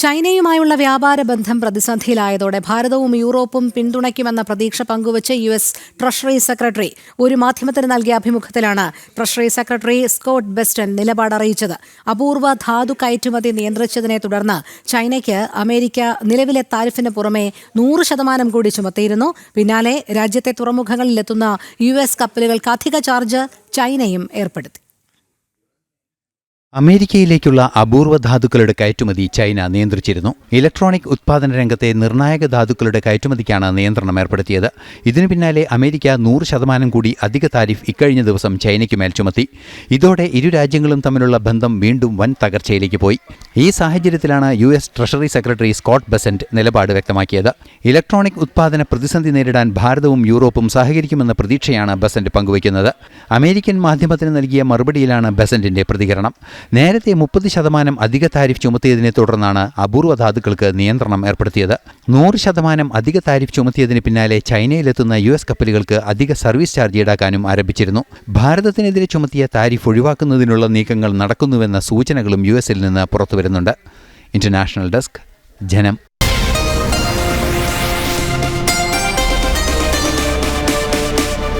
ചൈനയുമായുള്ള വ്യാപാര ബന്ധം പ്രതിസന്ധിയിലായതോടെ ഭാരതവും യൂറോപ്പും പിന്തുണയ്ക്കുമെന്ന പ്രതീക്ഷ പങ്കുവച്ച് യു എസ് ട്രഷറി സെക്രട്ടറി ഒരു മാധ്യമത്തിന് നൽകിയ അഭിമുഖത്തിലാണ് ട്രഷറി സെക്രട്ടറി സ്കോട്ട് ബെസ്റ്റൻ നിലപാട് അറിയിച്ചത്. അപൂർവ ധാതു കയറ്റുമതി നിയന്ത്രിച്ചതിനെ തുടർന്ന് ചൈനയ്ക്ക് അമേരിക്ക നിലവിലെ താരിഫിന് പുറമെ നൂറ് ശതമാനം കൂടി ചുമത്തിയിരുന്നു. പിന്നാലെ രാജ്യത്തെ തുറമുഖങ്ങളിലെത്തുന്ന യു എസ് കപ്പലുകൾക്ക് അധിക ചാർജ് ചൈനയും ഏർപ്പെടുത്തി. അമേരിക്കയിലേക്കുള്ള അപൂർവ ധാതുക്കളുടെ കയറ്റുമതി ചൈന നിയന്ത്രിച്ചിരുന്നു. ഇലക്ട്രോണിക് ഉത്പാദന രംഗത്തെ നിർണായക ധാതുക്കളുടെ കയറ്റുമതിക്കാണ് നിയന്ത്രണം ഏർപ്പെടുത്തിയത്. ഇതിനു പിന്നാലെ അമേരിക്ക നൂറ് ശതമാനം കൂടി അധിക താരിഫ് ഇക്കഴിഞ്ഞ ദിവസം ചൈനയ്ക്ക് മേൽ ചുമത്തി. ഇതോടെ ഇരു രാജ്യങ്ങളും തമ്മിലുള്ള ബന്ധം വീണ്ടും വൻ തകർച്ചയിലേക്ക് പോയി. ഈ സാഹചര്യത്തിലാണ് U S treasury secretary Scott Bessent നിലപാട് വ്യക്തമാക്കിയത്. ഇലക്ട്രോണിക് ഉത്പാദന പ്രതിസന്ധി നേരിടാൻ ഭാരതവും യൂറോപ്പും സഹകരിക്കുമെന്ന പ്രതീക്ഷയാണ് ബസന്റ് പങ്കുവയ്ക്കുന്നത്. അമേരിക്കൻ മാധ്യമത്തിന് നൽകിയ മറുപടിയിലാണ് ബസന്റിന്റെ പ്രതികരണം. നേരത്തെ മുപ്പത് ശതമാനം അധിക താരിഫ് ചുമത്തിയതിനെ തുടർന്നാണ് അപൂർവ ധാതുക്കൾക്ക് നിയന്ത്രണം ഏർപ്പെടുത്തിയത്. നൂറ് ശതമാനം അധിക താരിഫ് ചുമത്തിയതിന് പിന്നാലെ ചൈനയിലെത്തുന്ന യു എസ് കപ്പലുകൾക്ക് അധിക സർവീസ് ചാർജ് ഈടാക്കാനും ആരംഭിച്ചിരുന്നു. ഭാരതത്തിനെതിരെ ചുമത്തിയ താരിഫ് ഒഴിവാക്കുന്നതിനുള്ള നീക്കങ്ങൾ നടക്കുന്നുവെന്ന സൂചനകളും യു എസിൽ നിന്ന് പുറത്തുവരുന്നുണ്ട് ഇന്റർനാഷണൽ ഡെസ്ക് ജനം